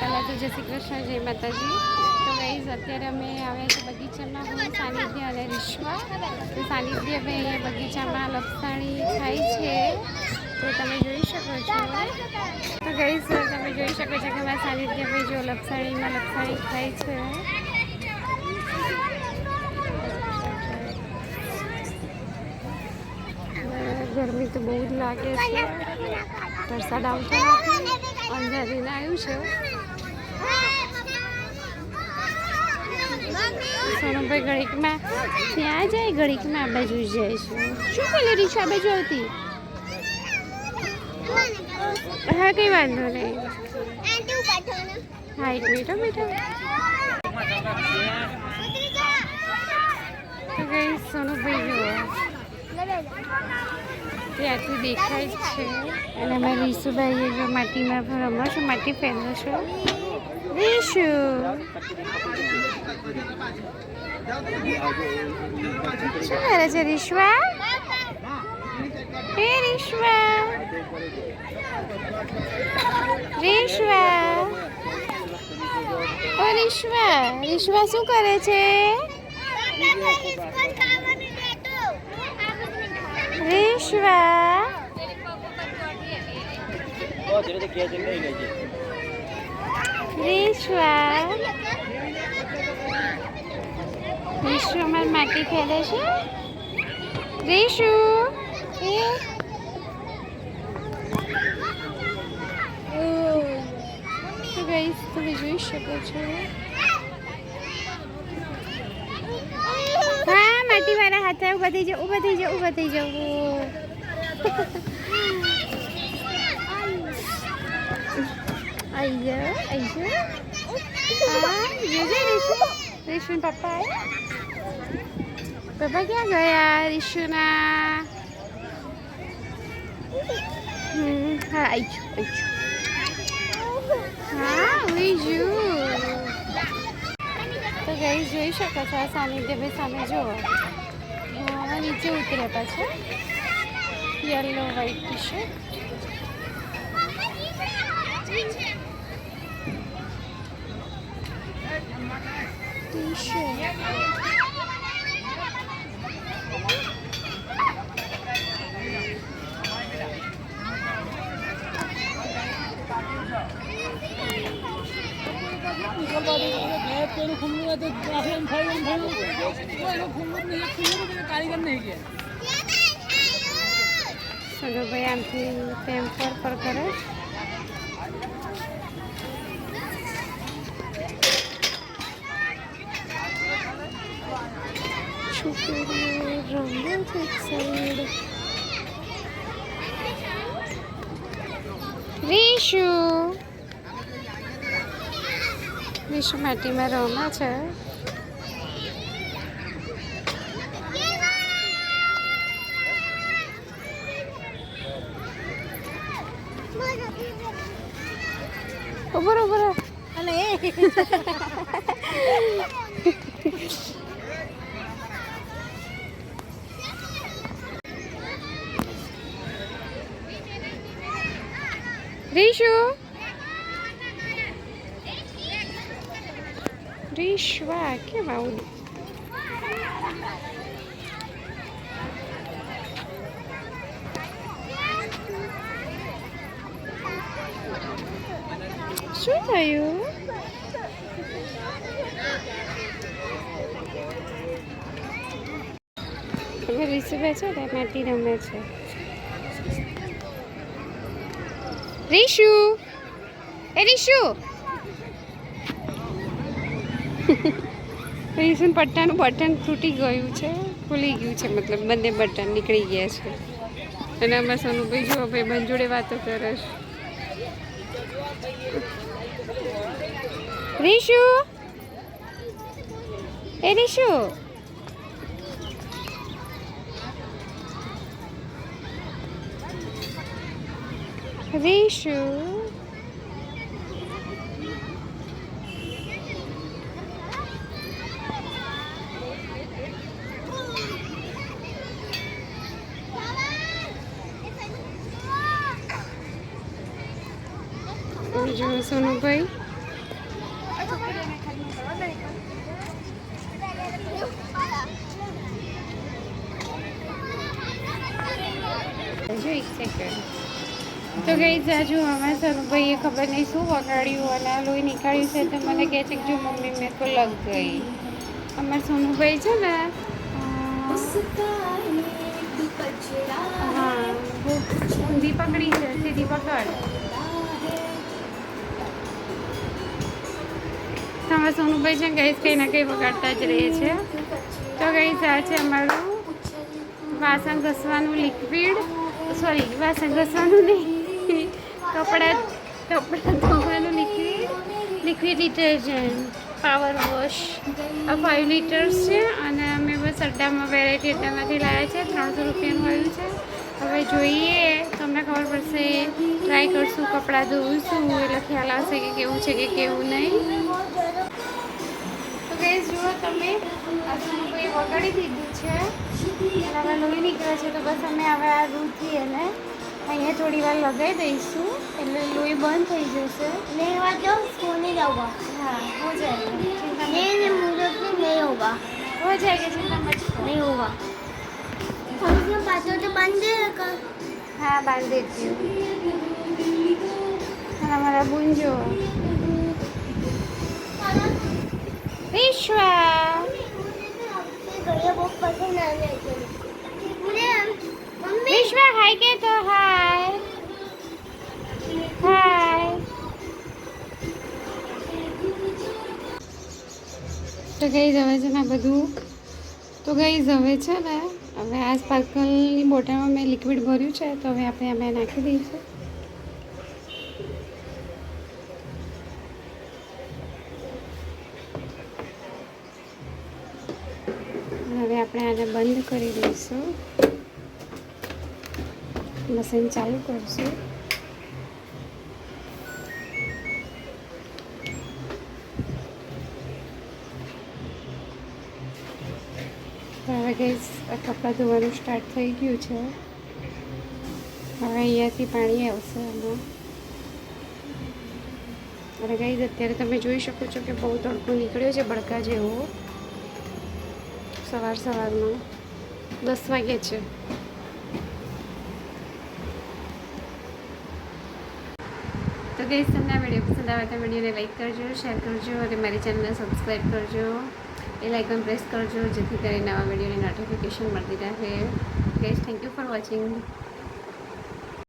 પહેલાં તો જય શ્રી કૃષ્ણ, જય માતાજી. તો ગાઈઝ અત્યારે અમે આવ્યા છે બગીચામાં. હું, સાનિધ્ય અને રિશ્વા. તો સાનિધ્ય ભાઈ અહીંયા બગીચામાં લપસાણી થાય છે. તો તમે જોઈ શકો છો. તો ગાઈઝ તમે જોઈ શકો છો કે મારા સાનિધ્ય ભાઈ જો લપસાણીમાં લપસાણી થાય છે. ગરમી તો બહુ જ લાગે છે. વરસાદ આવતો અંધારીને આવ્યું છે. સોનમભાઈ ઘડીકમાં ત્યાં જાય, ઘડીકમાં આ બાજુ જ શું પેલી રીક્ષા આ બાજુ આવતી? હા, કંઈ વાંધો નહીં. હા, એક હો બેટા તો સોનુભાઈ ત્યાંથી દેખાય છે. અને અમારા રીસુભાઈએ જો માટીમાં રમો છો, માટી ફેરવો છો? રીશુ શું કરે છે? રીશ્વા હે રીશ્વા રીશ્વા ઓ રીશ્વા રીશ્વા શું કરે છે રીશ્વા રીશુ અમાર માટી ફેલે છે. રીશુ. એ તો તમે જોઈ શકો છો. હા માટી વાળા હાથે ઊભા થઈ જાઓ ઊભા થઈ જાઓ ઊભા થઈ જાઓ. અયો અયો આ જોજે રીશુ રીશુન પપ્પા પપ્પા ક્યાં ગયા રીશુના હા આવી છું હા ઉઈ જું તો ગઈ જોઈ શકો છો આ સાનિધ્યભાઈ સામે જુઓ હા નીચે ઉતરે પાછો યલો વ્હાઈટ ટી શર્ટ सगळं बाई आमची टेम्पर पर करत કરે છોકરીઓ રમે છે એક સાઈડ રીશુ રીશુ માટીમાં રમે છે Ô, bora, bora. Olha aí. Rixo. Rixo, vai. Que maldito. Thank. શું થયું હવે રીસુભાઈ છે ને માટી રમે છે રીશુ એ રીશુ રીશુન પટ્ટાનું બટન તૂટી ગયું છે ખુલી ગયું છે મતલબ બંને બટન નીકળી ગયા છે અને અમે સોનુભાઈ જો ભાઈ બંધ જોડે વાતો કરે છે રીશુ એ રીશુ રીશુ બીજું સોનુભાઈ જો તો ગઈ જાજુ હવે ભાઈએ ખબર નહીં શું વગાડ્યું અને આ લોહી નીકાળ્યું છે તો મને કહે છે કે જો મમ્મી, મેં તો લગ ગઈ. અમારા સોનુભાઈ છે ને હા ઊંધી પકડી છે સીધી પકડ તમારા સોનુભાઈ છે ને ગઈ કંઈ ના કંઈ વગાડતા જ રહે છે. તો ગઈ આ છે અમારું વાસણ ઘસવાનું લિક્વિડ સોરી, વાસણ ઘસવાનું નહીં. કપડાં કપડાં ધોવાનું liquid liquid detergent, power wash. આ ફાઇવ લીટર્સ છે અને અમે બસ અડ્ડામાં વેરાયટી અડ્ડામાંથી લાવ્યા છે. ત્રણસો રૂપિયાનું આવ્યું છે. હવે જોઈએ, તમને ખબર પડશે ટ્રાય કરશું, કપડાં ધોઈશું, એટલે ખ્યાલ આવશે કે કેવું છે કે કેવું નહીં. તો ગઈ જુઓ તમે આ કોઈ વગાડી દીધું છે અને હવે લોહી નીકળે છે તો બસ અમે હવે આ રૂથી એને અહીંયા થોડી વાર લગાવી દઈશું એટલે લોહી બંધ થઈ જશે नहीं हुआ तो सोने जाऊंगा હા હો જાયગા ચિંતા મત नहीं नहीं मुझे भी नहीं होगा हो जाएगा चिंता मत करो नहीं होगा हम इसमें बातों तो बंद रखा હા બાંધી દેતી હું અને અમારા બુંજો વિશ્વા વિશ્વા હાય કે તો હાય હાય તો ગઈ જવે છે ને બધું. તો ગઈ જવે છે ને. હવે આ સ્પાર્કલની બોટલમાં મેં લિક્વિડ ભર્યું છે, તો હવે આપણે અમે નાખી દઈશું. આપણે આને બંધ કરી દઈશું. મશીન ચાલુ કરશું. હવે ગઈસ કપડાં ધોવાનું સ્ટાર્ટ થઈ ગયું છે. હવે અહીંયાથી પાણી આવશે એમાં અને ગઈસ અત્યારે તમે જોઈ શકો છો કે બહુ તડકો નીકળ્યો છે, બળકા જેવો. સવાર સવારમાં દસ વાગે છે. તો ગઈ તમને આ વીડિયો પસંદ આવે તો વિડીયોને લાઈક કરજો શેર કરજો અને મારી ચેનલને સબસ્ક્રાઈબ કરજો. એ લાઇકન પ્રેસ કરજો, જેથી કરીને નવા વિડીયોની નોટિફિકેશન મળતી રહે. Gas thank you for watching